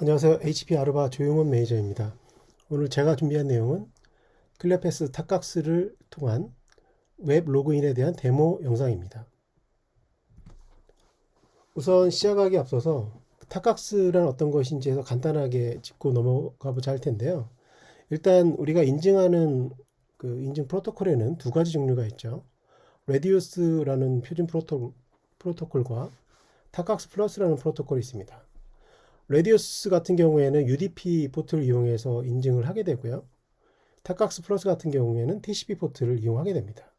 안녕하세요. HP 아르바 조용원 매니저입니다. 오늘 제가 준비한 내용은 클리어패스 탁각스를 통한 웹 로그인에 대한 데모 영상입니다. 우선 시작하기 앞서서 탁각스란 어떤 것인지에서 간단하게 짚고 넘어가 보자 할 텐데요. 일단 우리가 인증하는 그 인증 프로토콜에는 두 가지 종류가 있죠. 레디우스라는 표준 프로토, 프로토콜과 탁각스 플러스라는 프로토콜이 있습니다. 레디우스 같은 경우에는 UDP 포트를 이용해서 인증을 하게 되고요. 탁각스 플러스 같은 경우에는 TCP 포트를 이용하게 됩니다.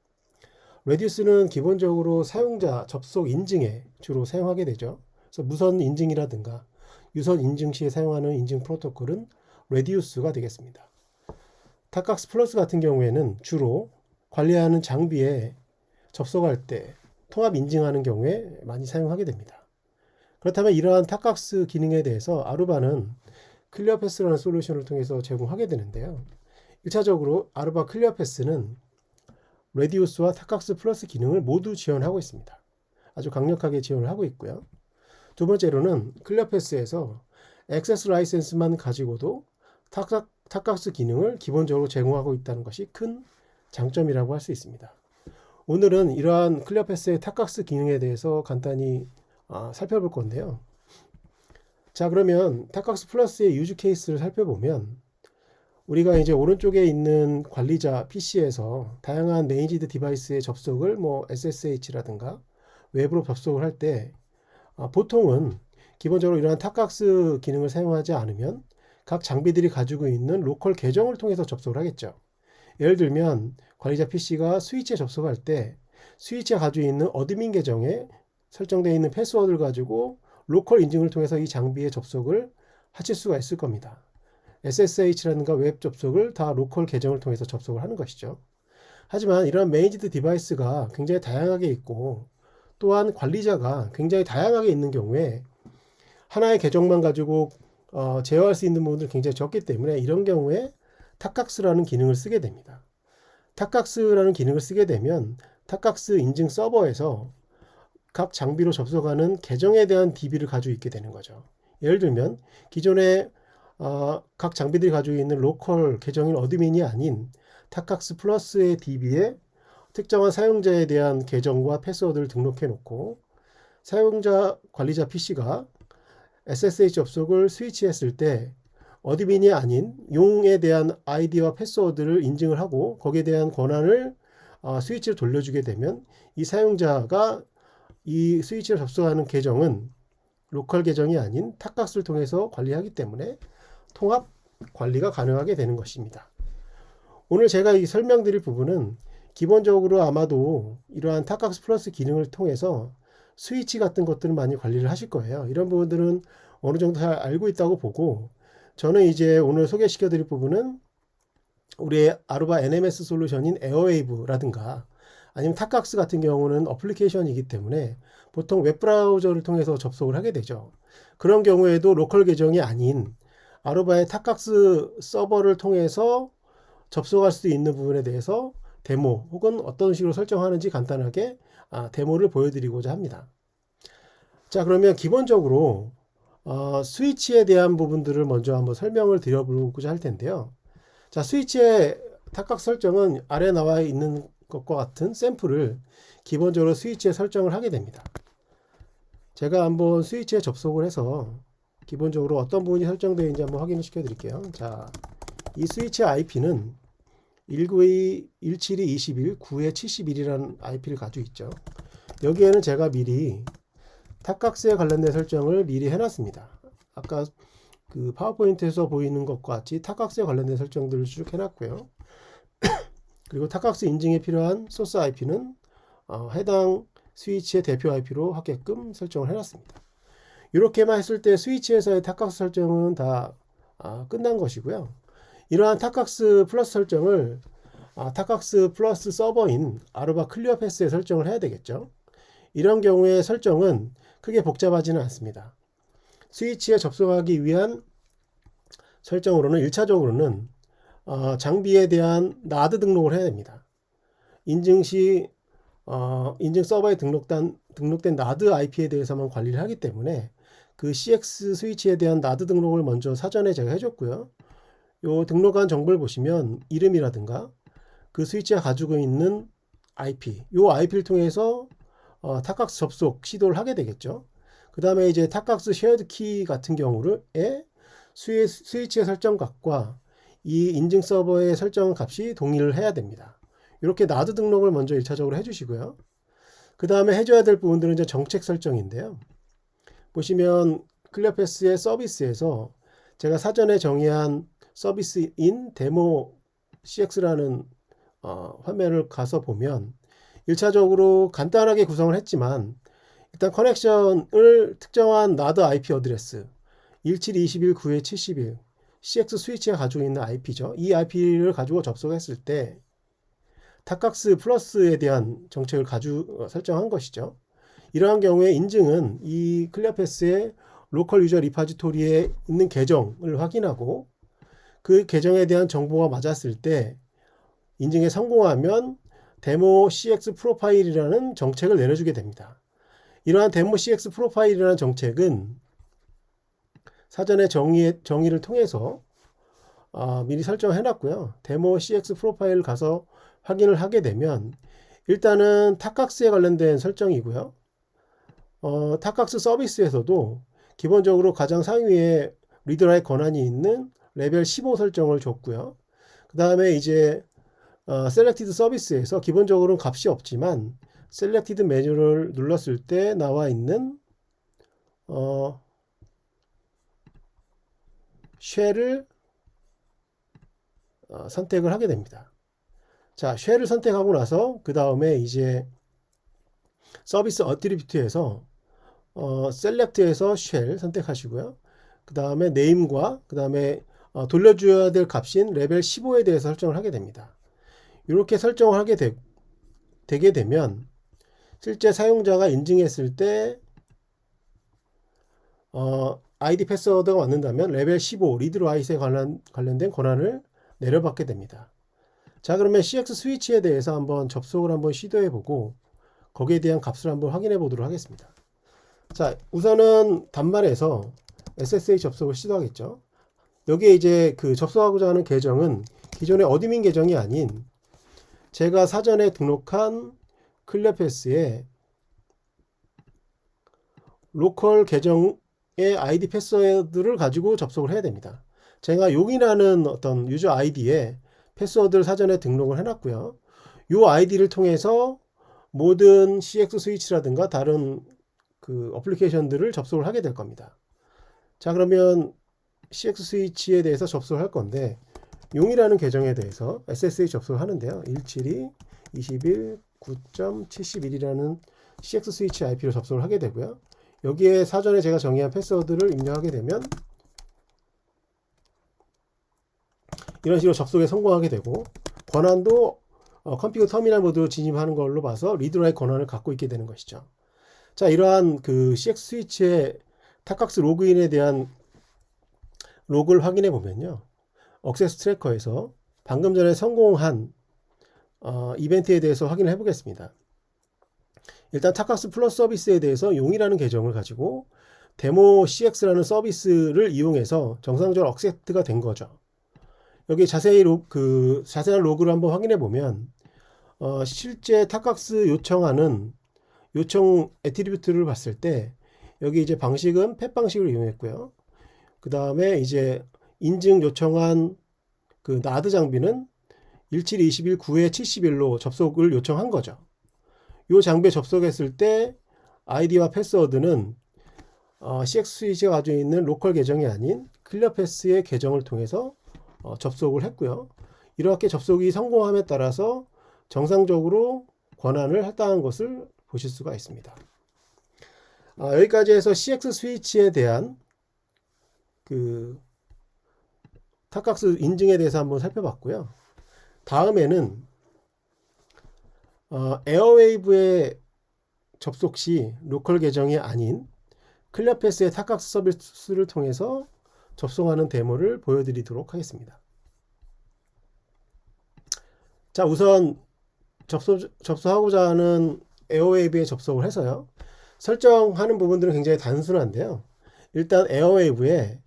레디우스는 기본적으로 사용자 접속 인증에 주로 사용하게 되죠. 그래서 무선 인증이라든가 유선 인증 시에 사용하는 인증 프로토콜은 레디우스가 되겠습니다. 탁각스 플러스 같은 경우에는 주로 관리하는 장비에 접속할 때 통합 인증하는 경우에 많이 사용하게 됩니다. 그렇다면 이러한 탁각스 기능에 대해서 아루바는 클리어패스라는 솔루션을 통해서 제공하게 되는데요. 1차적으로 아루바 클리어패스는 레디우스와 탁각스 플러스 기능을 모두 지원하고 있습니다. 아주 강력하게 지원을 하고 있고요. 두 번째로는 클리어패스에서 액세스 라이센스만 가지고도 탁각, 탁각스 기능을 기본적으로 제공하고 있다는 것이 큰 장점이라고 할 수 있습니다. 오늘은 이러한 클리어패스의 탁각스 기능에 대해서 간단히 아, 살펴볼 건데요. 자, 그러면 탁각스 플러스의 유즈 케이스를 살펴보면 우리가 이제 오른쪽에 있는 관리자 PC에서 다양한 메이지드 디바이스의 접속을 뭐 SSH라든가 웹으로 접속을 할때 아, 보통은 기본적으로 이러한 탁각스 기능을 사용하지 않으면 각 장비들이 가지고 있는 로컬 계정을 통해서 접속을 하겠죠. 예를 들면 관리자 PC가 스위치에 접속할 때 스위치가 가지고 있는 어드민 계정에 설정되어 있는 패스워드를 가지고 로컬 인증을 통해서 이 장비에 접속을 하실 수가 있을 겁니다. SSH라든가 웹 접속을 다 로컬 계정을 통해서 접속을 하는 것이죠. 하지만 이런 메이지드 디바이스가 굉장히 다양하게 있고 또한 관리자가 굉장히 다양하게 있는 경우에 하나의 계정만 가지고 어, 제어할 수 있는 부분들이 굉장히 적기 때문에 이런 경우에 탁각스라는 기능을 쓰게 됩니다. 탁각스라는 기능을 쓰게 되면 탁각스 인증 서버에서 각 장비로 접속하는 계정에 대한 DB를 가지고 있게 되는 거죠. 예를 들면 기존에 어, 각 장비들이 가지고 있는 로컬 계정인 어드민이 아닌 타칵스 플러스의 DB에 특정한 사용자에 대한 계정과 패스워드를 등록해 놓고 사용자 관리자 PC가 SSH 접속을 스위치했을 때 어드민이 아닌 용에 대한 아이디와 패스워드를 인증을 하고 거기에 대한 권한을 어, 스위치를 돌려주게 되면 이 사용자가 이 스위치를 접속하는 계정은 로컬 계정이 아닌 탁각스를 통해서 관리하기 때문에 통합 관리가 가능하게 되는 것입니다. 오늘 제가 이 설명드릴 부분은 기본적으로 아마도 이러한 탁각스 플러스 기능을 통해서 스위치 같은 것들을 많이 관리를 하실 거예요. 이런 부분들은 어느 정도 잘 알고 있다고 보고 저는 이제 오늘 소개시켜 드릴 부분은 우리의 아루바 NMS 솔루션인 에어웨이브라든가 아니면 탁각스 같은 경우는 어플리케이션이기 때문에 보통 웹브라우저를 통해서 접속을 하게 되죠. 그런 경우에도 로컬 계정이 아닌 아루바의 탁각스 서버를 통해서 접속할 수 있는 부분에 대해서 데모 혹은 어떤 식으로 설정하는지 간단하게 아, 데모를 보여드리고자 합니다. 자 그러면 기본적으로 어, 스위치에 대한 부분들을 먼저 한번 설명을 드려보고자 할 텐데요. 자 스위치의 탁각 설정은 아래 나와 있는 것과 같은 샘플을 기본적으로 스위치에 설정을 하게 됩니다. 제가 한번 스위치에 접속을 해서 기본적으로 어떤 부분이 설정되어 있는지 한번 확인을 시켜 드릴게요. 자, 이 스위치 IP는 192, 172, 21, 9에 71이라는 IP를 가지고 있죠. 여기에는 제가 미리 탁각스에 관련된 설정을 미리 해놨습니다. 아까 그 파워포인트에서 보이는 것과 같이 탁각스에 관련된 설정들을 쭉 해놨고요. 그리고 탁각스 인증에 필요한 소스 IP는 어, 해당 스위치의 대표 IP로 하게끔 설정을 해놨습니다. 이렇게만 했을 때 스위치에서의 탁각스 설정은 다 아, 끝난 것이고요. 이러한 탁각스 플러스 설정을 아, 탁각스 플러스 서버인 아르바 클리어 패스에 설정을 해야 되겠죠. 이런 경우에 설정은 크게 복잡하지는 않습니다. 스위치에 접속하기 위한 설정으로는 1차적으로는 어, 장비에 대한 나드 등록을 해야 됩니다. 인증 시 어, 인증 서버에 등록된, 등록된 나드 IP에 대해서만 관리를 하기 때문에 그 CX 스위치에 대한 나드 등록을 먼저 사전에 제가 해줬고요. 요 등록한 정보를 보시면 이름이라든가 그 스위치가 가지고 있는 IP, 요 IP를 통해서 어, 탁각스 접속 시도를 하게 되겠죠. 그 다음에 이제 탁각스 쉐어드 키 같은 경우를 에 스위, 스위치의 설정값과 이 인증 서버의 설정 값이 동일을 해야 됩니다. 이렇게 나드 등록을 먼저 1차적으로 해주시고요. 그 다음에 해줘야 될 부분들은 이제 정책 설정인데요. 보시면 클리어패스의 서비스에서 제가 사전에 정의한 서비스 인 데모 CX라는 어, 화면을 가서 보면 1차적으로 간단하게 구성을 했지만 일단 커넥션을 특정한 나드 IP 어드레스 172.21.9.71 CX 스위치가 가지고 있는 IP죠. 이 IP를 가지고 접속했을 때 탁각스 플러스에 대한 정책을 가지고 어, 설정한 것이죠. 이러한 경우에 인증은 이 클리어패스의 로컬 유저 리파지토리에 있는 계정을 확인하고 그 계정에 대한 정보가 맞았을 때 인증에 성공하면 데모 CX 프로파일이라는 정책을 내려주게 됩니다. 이러한 데모 CX 프로파일이라는 정책은 사전에 정의, 정의를 통해서 아, 미리 설정해 놨고요. 데모 CX 프로파일 가서 확인을 하게 되면 일단은 탁각스에 관련된 설정이고요. 어, 탁각스 서비스에서도 기본적으로 가장 상위에 리드라이 권한이 있는 레벨 15 설정을 줬고요. 그 다음에 이제 어, 셀렉티드 서비스에서 기본적으로는 값이 없지만 셀렉티드 메뉴를 눌렀을 때 나와 있는 어, 쉘을 어, 선택을 하게 됩니다. 자, 쉘을 선택하고 나서 그 다음에 이제 서비스 어트리뷰트에서 어, 셀렉트에서 쉘 선택하시고요. 그 다음에 네임과 그 다음에 어, 돌려줘야 될 값인 레벨 15에 대해서 설정을 하게 됩니다. 이렇게 설정을 하게 되, 되게 되면 실제 사용자가 인증했을 때 어, 아이디 패스워드가 왔는다면 레벨 15 리드라이트에 관련, 관련된 권한을 내려받게 됩니다. 자 그러면 CX 스위치에 대해서 한번 접속을 한번 시도해 보고 거기에 대한 값을 한번 확인해 보도록 하겠습니다. 자 우선은 단말에서 SSH 접속을 시도하겠죠. 여기에 이제 그 접속하고자 하는 계정은 기존의 어드민 계정이 아닌 제가 사전에 등록한 클레패스의 로컬 계정의 아이디 패스워드를 가지고 접속을 해야 됩니다. 제가 용이라는 어떤 유저 아이디에 패스워드를 사전에 등록을 해놨고요. 이 아이디를 통해서 모든 CX 스위치라든가 다른 그 어플리케이션들을 접속을 하게 될 겁니다. 자 그러면 CX 스위치에 대해서 접속을 할 건데 용이라는 계정에 대해서 SSH 접속을 하는데요. 172 21 9.71이라는 CX 스위치 IP로 접속을 하게 되고요. 여기에 사전에 제가 정의한 패스워드를 입력하게 되면 이런 식으로 접속에 성공하게 되고 권한도 어, 컴퓨터 터미널 모드로 진입하는 걸로 봐서 리드라이 권한을 갖고 있게 되는 것이죠. 자, 이러한 그 CX 스위치의 탁각스 로그인에 대한 로그를 확인해 보면요. 억세스 트래커에서 방금 전에 성공한 어, 이벤트에 대해서 확인을 해보겠습니다. 일단 탁각스 플러스 서비스에 대해서 용이라는 계정을 가지고 데모 CX라는 서비스를 이용해서 정상적으로 억세트가 된 거죠. 여기 자세히 로, 그 자세한 로그를 한번 확인해 보면 어, 실제 탁각스 요청하는 요청 애트리뷰트를 봤을 때 여기 이제 방식은 펫 방식을 이용했고요. 그 다음에 이제 인증 요청한 그 나드 장비는 1721 9에 71로 접속을 요청한 거죠. 이 장비에 접속했을 때 아이디와 패스워드는 어, CX 스위치가 가지고 있는 로컬 계정이 아닌 클리어패스의 계정을 통해서 어, 접속을 했고요. 이렇게 접속이 성공함에 따라서 정상적으로 권한을 할당한 것을 보실 수가 있습니다. 아, 여기까지 해서 CX 스위치에 대한 그 탁각스 인증에 대해서 한번 살펴봤고요. 다음에는 어, 에어웨이브의 접속 시 로컬 계정이 아닌 클리어패스의 탁각스 서비스를 통해서 접속하는 데모를 보여드리도록 하겠습니다. 자, 우선 접속, 접속하고자 하는 에어웨이브에 접속을 해서요. 설정하는 부분들은 굉장히 단순한데요. 일단 에어웨이브에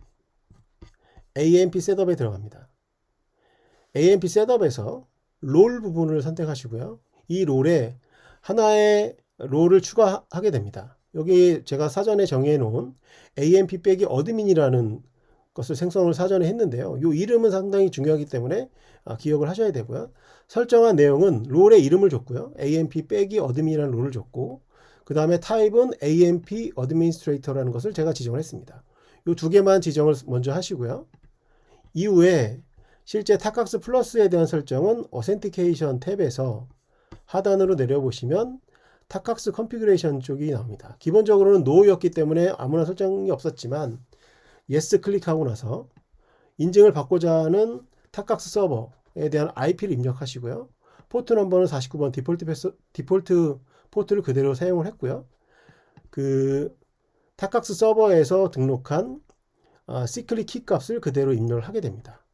AMP 셋업에 들어갑니다. AMP 셋업에서 롤 부분을 선택하시고요. 이 롤에 하나의 롤을 추가하게 됩니다. 여기 제가 사전에 정해 놓은 AMP 빼기 어드민이라는 것을 생성을 사전에 했는데요. 이 이름은 상당히 중요하기 때문에 아, 기억을 하셔야 되고요. 설정한 내용은 롤의 이름을 줬고요. AMP 빼기 어드민이라는 롤을 줬고 그 다음에 타입은 AMP 어드민스트레이터라는 것을 제가 지정을 했습니다. 이 두 개만 지정을 먼저 하시고요. 이후에 실제 탁각스 플러스에 대한 설정은 어센티케이션 탭에서 하단으로 내려보시면 탁각스 컨피그레이션 쪽이 나옵니다. 기본적으로는 노였기 때문에 아무나 설정이 없었지만 예스 클릭하고 나서 인증을 받고자 하는 탁각스 서버에 대한 IP를 입력하시고요. 포트 넘버는 49번 디폴트 패스, 디폴트 포트를 그대로 사용을 했고요. 그 탁각스 서버에서 등록한 아, 시클릭 키 값을 그대로 입력을 하게 됩니다.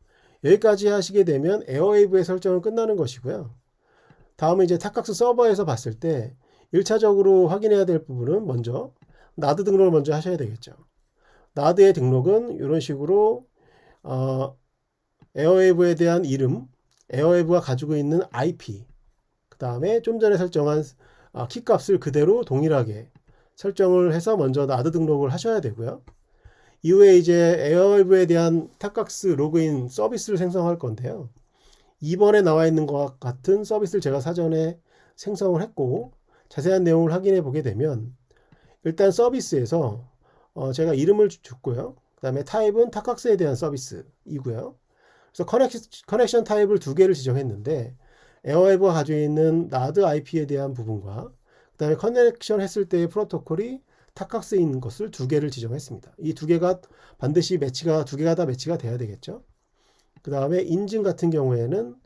여기까지 하시게 되면 에어웨이브의 설정은 끝나는 것이고요. 다음은 이제 탁각스 서버에서 봤을 때 1차적으로 확인해야 될 부분은 먼저 나드 등록을 먼저 하셔야 되겠죠. 나드의 등록은 이런 식으로 어, 에어웨이브에 대한 이름, 에어웨이브가 가지고 있는 IP, 그 다음에 좀 전에 설정한 아, 키 값을 그대로 동일하게 설정을 해서 먼저 나드 등록을 하셔야 되고요. 이후에 이제 에어웨이브에 대한 탁각스 로그인 서비스를 생성할 건데요. 2번에 나와 있는 것과 같은 서비스를 제가 사전에 생성을 했고 자세한 내용을 확인해 보게 되면 일단 서비스에서 어 제가 이름을 줬고요. 그 다음에 타입은 탁각스에 대한 서비스이고요. 그래서 커넥션, 커넥션 타입을 두 개를 지정했는데 에어웨이브가 가지고 있는 나드 IP에 대한 부분과 그 다음에 커넥션 했을 때의 프로토콜이 탁각스인 것을 두 개를 지정했습니다. 이 두 개가 반드시 매치가 두 개가 다 매치가 돼야 되겠죠. 그 다음에 인증 같은 경우에는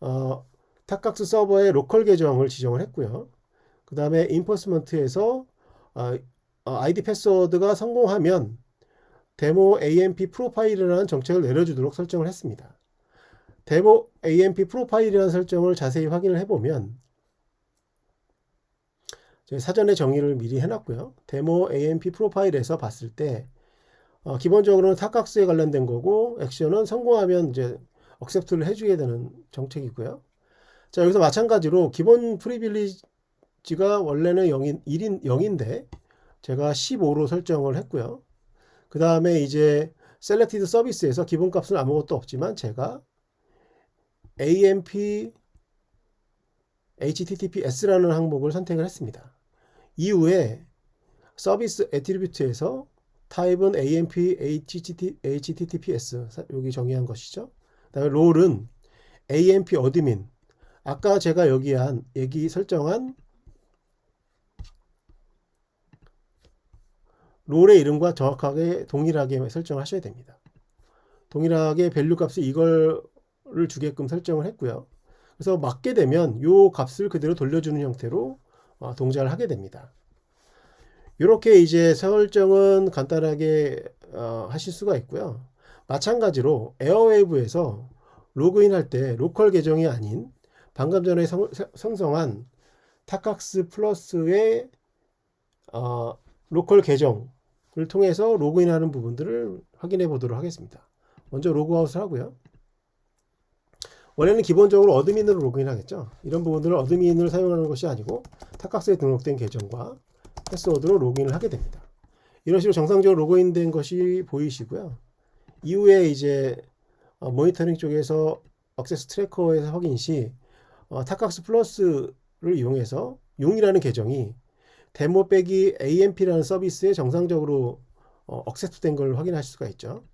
어, 탁각스 서버의 로컬 계정을 지정을 했고요. 그 다음에 인포스먼트에서 어, 어, 아이디 패스워드가 성공하면 데모 AMP 프로파일이라는 정책을 내려주도록 설정을 했습니다. 데모 AMP 프로파일이라는 설정을 자세히 확인을 해보면 사전에 정의를 미리 해놨고요. 데모 AMP 프로파일에서 봤을 때 어, 기본적으로는 탁각스에 관련된 거고 액션은 성공하면 이제 억셉트를 해주게 되는 정책이고요. 자 여기서 마찬가지로 기본 프리빌리지가 원래는 0인 1인 0인데 제가 15로 설정을 했고요. 그 다음에 이제 셀렉티드 서비스에서 기본값은 아무것도 없지만 제가 AMP HTTPS라는 항목을 선택을 했습니다. 이후에 서비스 애트리뷰트에서 타입은 AMP HTTPS 여기 정의한 것이죠. 그다음에 롤은 AMP 어드민 아까 제가 여기 한 여기 설정한 롤의 이름과 정확하게 동일하게 설정하셔야 됩니다. 동일하게 밸류 값이 이걸를 주게끔 설정을 했고요. 그래서 맞게 되면 이 값을 그대로 돌려주는 형태로 어, 동작을 하게 됩니다. 이렇게 이제 설정은 간단하게 어, 하실 수가 있고요. 마찬가지로 에어웨이브에서 로그인 할 때 로컬 계정이 아닌 방금 전에 성, 성한 타각스 플러스의 어, 로컬 계정을 통해서 로그인하는 부분들을 확인해 보도록 하겠습니다. 먼저 로그아웃을 하고요. 원래는 기본적으로 어드민으로 로그인 하겠죠. 이런 부분들을 어드민을 사용하는 것이 아니고 탁각스에 등록된 계정과 패스워드로 로그인을 하게 됩니다. 이런 식으로 정상적으로 로그인된 것이 보이시고요. 이후에 이제 어, 모니터링 쪽에서 액세스 트래커에서 확인 시 어, 탁각스 플러스를 이용해서 용이라는 계정이 데모 빼기 AMP라는 서비스에 정상적으로 어, 억셉트된 걸 확인하실 수가 있죠.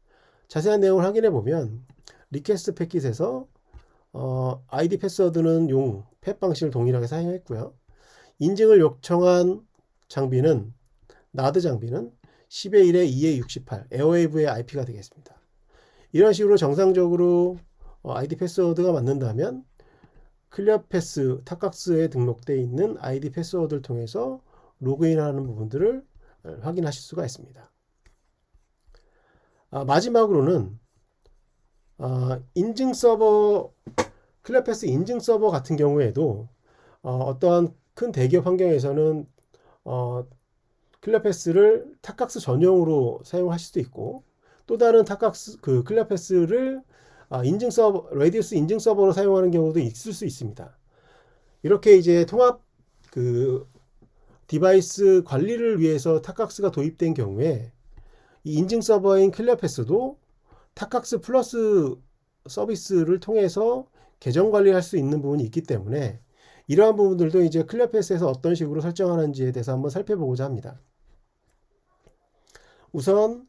자세한 내용을 확인해 보면 리퀘스트 패킷에서 어, 아이디 패스워드는 용, 팻 방식을 동일하게 사용했고요. 인증을 요청한 장비는 나드 장비는 10의 1에 2의 68 에어웨이브의 IP가 되겠습니다. 이런 식으로 정상적으로 어, 아이디 패스워드가 맞는다면 클리어 패스 탁각스에 등록되어 있는 아이디 패스워드를 통해서 로그인하는 부분들을 어, 확인하실 수가 있습니다. 아, 마지막으로는 어, 인증 서버 클리어 패스 인증 서버 같은 경우에도 어, 어떠한 큰 대기업 환경에서는 어, 클리어패스를 탁각스 전용으로 사용하실 수도 있고 또 다른 탁각스 그 클리어패스를 아, 인증 서버 레디우스 인증 서버로 사용하는 경우도 있을 수 있습니다. 이렇게 이제 통합 그 디바이스 관리를 위해서 탁각스가 도입된 경우에 이 인증 서버인 클리어패스도 탁각스 플러스 서비스를 통해서 계정 관리할 수 있는 부분이 있기 때문에 이러한 부분들도 이제 클리어패스에서 어떤 식으로 설정하는지에 대해서 한번 살펴보고자 합니다. 우선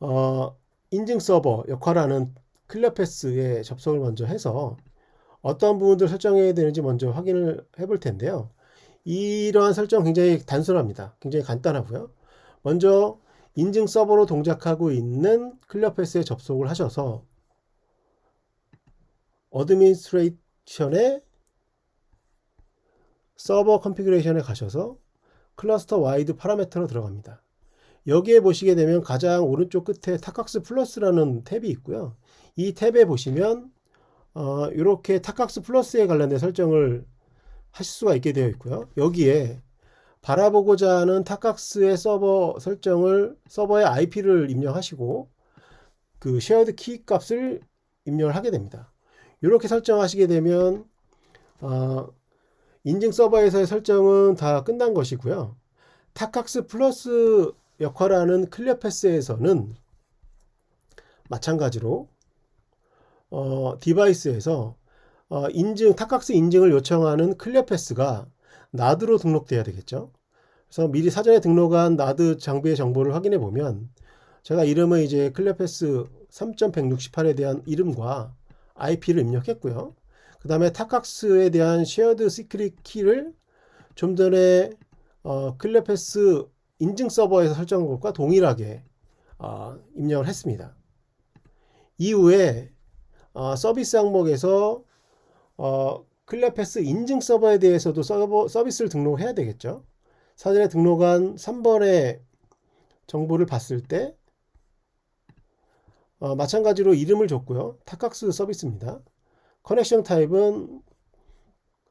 어, 인증 서버 역할하는 클리어패스에 접속을 먼저 해서 어떤 부분들 설정해야 되는지 먼저 확인을 해볼 텐데요. 이러한 설정 굉장히 단순합니다. 굉장히 간단하고요. 먼저 인증 서버로 동작하고 있는 클리어패스에 접속을 하셔서 어드미니스트레이션의 서버 컨피그레이션에 가셔서 클러스터 와이드 파라메터로 들어갑니다. 여기에 보시게 되면 가장 오른쪽 끝에 타각스 플러스라는 탭이 있고요. 이 탭에 보시면 어, 이렇게 타각스 플러스에 관련된 설정을 하실 수가 있게 되어 있고요. 여기에 바라보고자 하는 타각스의 서버 설정을 서버의 IP를 입력하시고 그 쉐어드 키 값을 입력을 하게 됩니다. 이렇게 설정하시게 되면 어, 인증 서버에서의 설정은 다 끝난 것이고요. 타각스 플러스 역할하는 클리어 패스에서는 마찬가지로 어, 디바이스에서 어, 인증 타각스 인증을 요청하는 클리어 패스가 나드로 등록돼야 되겠죠. 그래서 미리 사전에 등록한 나드 장비의 정보를 확인해 보면 제가 이름을 이제 클리어 패스 3.168에 대한 이름과 IP를 입력했고요. 그 다음에 타각스에 대한 쉐어드 시크릿 키를 좀 전에 어, 클리어 패스 인증 서버에서 설정한 것과 동일하게 어, 입력을 했습니다. 이후에 어, 서비스 항목에서 어, 클리어패스 인증 서버에 대해서도 서버, 서비스를 등록해야 되겠죠. 사전에 등록한 3번의 정보를 봤을 때 어, 마찬가지로 이름을 줬고요. 타각스 서비스입니다. 커넥션 타입은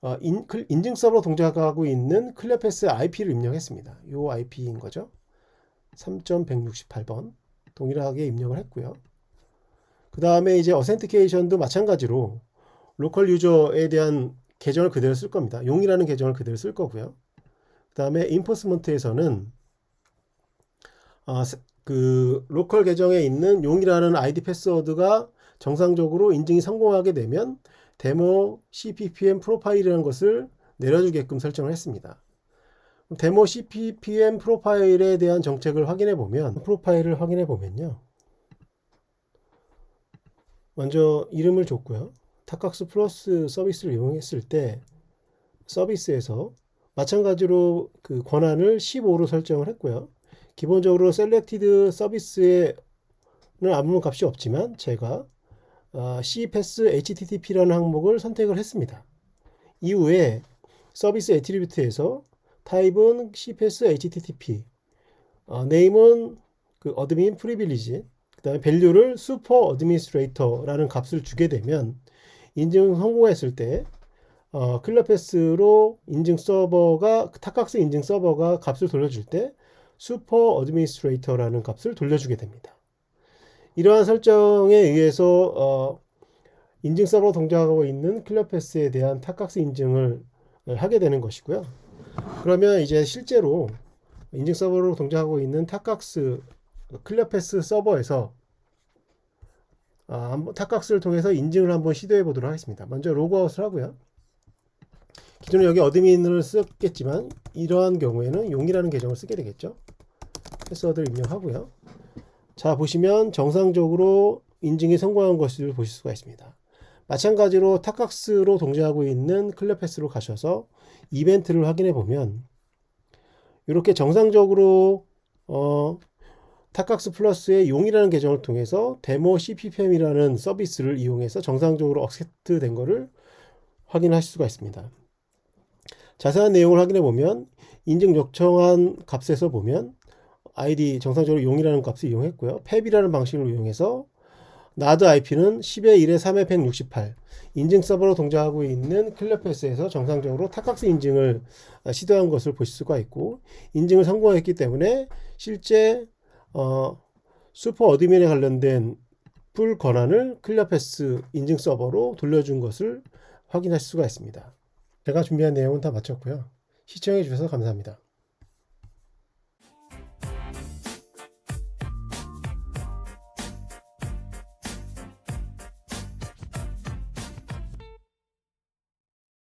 어, 인, 인증 서버로 동작하고 있는 클리어패스 IP를 입력했습니다. 이 IP인 거죠. 3.168번 동일하게 입력을 했고요. 그 다음에 이제 어센티케이션도 마찬가지로 로컬 유저에 대한 계정을 그대로 쓸 겁니다. 용이라는 계정을 그대로 쓸 거고요. 그 다음에 인포스먼트에서는 아, 그 로컬 계정에 있는 용이라는 아이디 패스워드가 정상적으로 인증이 성공하게 되면 데모 CPPM 프로파일이라는 것을 내려주게끔 설정을 했습니다. 데모 CPPM 프로파일에 대한 정책을 확인해 보면 프로파일을 확인해 보면요. 먼저 이름을 줬고요. 타각스 플러스 서비스를 이용했을 때 서비스에서 마찬가지로 그 권한을 15로 설정을 했고요. 기본적으로 셀렉티드 서비스에는 아무 값이 없지만 제가 어, CPass HTTP라는 항목을 선택을 했습니다. 이후에 서비스 애트리뷰트에서 타입은 CPass HTTP, 어, 네임은 그 어드민 프리빌리지, 그 다음에 밸류를 슈퍼 어드미니스트레이터라는 값을 주게 되면 인증 성공했을 때 어, 클럽패스로 인증 서버가 탁각스 인증 서버가 값을 돌려줄 때 슈퍼 어드미니스트레이터라는 값을 돌려주게 됩니다. 이러한 설정에 의해서 어, 인증 서버 동작하고 있는 클럽패스에 대한 탁각스 인증을 하게 되는 것이고요. 그러면 이제 실제로 인증 서버로 동작하고 있는 탁각스 클럽패스 서버에서 아, 한번 탁각스를 통해서 인증을 한번 시도해 보도록 하겠습니다. 먼저 로그아웃을 하고요. 기존에 여기 어드민을 썼겠지만 이러한 경우에는 용이라는 계정을 쓰게 되겠죠. 패스워드를 입력하고요. 자 보시면 정상적으로 인증이 성공한 것을 보실 수가 있습니다. 마찬가지로 탁각스로 동작하고 있는 클럽패스로 가셔서 이벤트를 확인해 보면 이렇게 정상적으로 어, 탁각스 플러스의 용이라는 계정을 통해서 데모 CPPM이라는 서비스를 이용해서 정상적으로 억셉트 된 것을 확인하실 수가 있습니다. 자세한 내용을 확인해 보면 인증 요청한 값에서 보면 아이디 정상적으로 용이라는 값을 이용했고요. 팹이라는 방식을 이용해서 나드 IP는 10의 1의 3의 168 인증 서버로 동작하고 있는 클리어패스에서 정상적으로 탁각스 인증을 어, 시도한 것을 보실 수가 있고 인증을 성공했기 때문에 실제 어, 슈퍼 어드민에 관련된 풀 권한을 클리어패스 인증 서버로 돌려준 것을 확인하실 수가 있습니다. 제가 준비한 내용은 다 마쳤고요. 시청해 주셔서 감사합니다.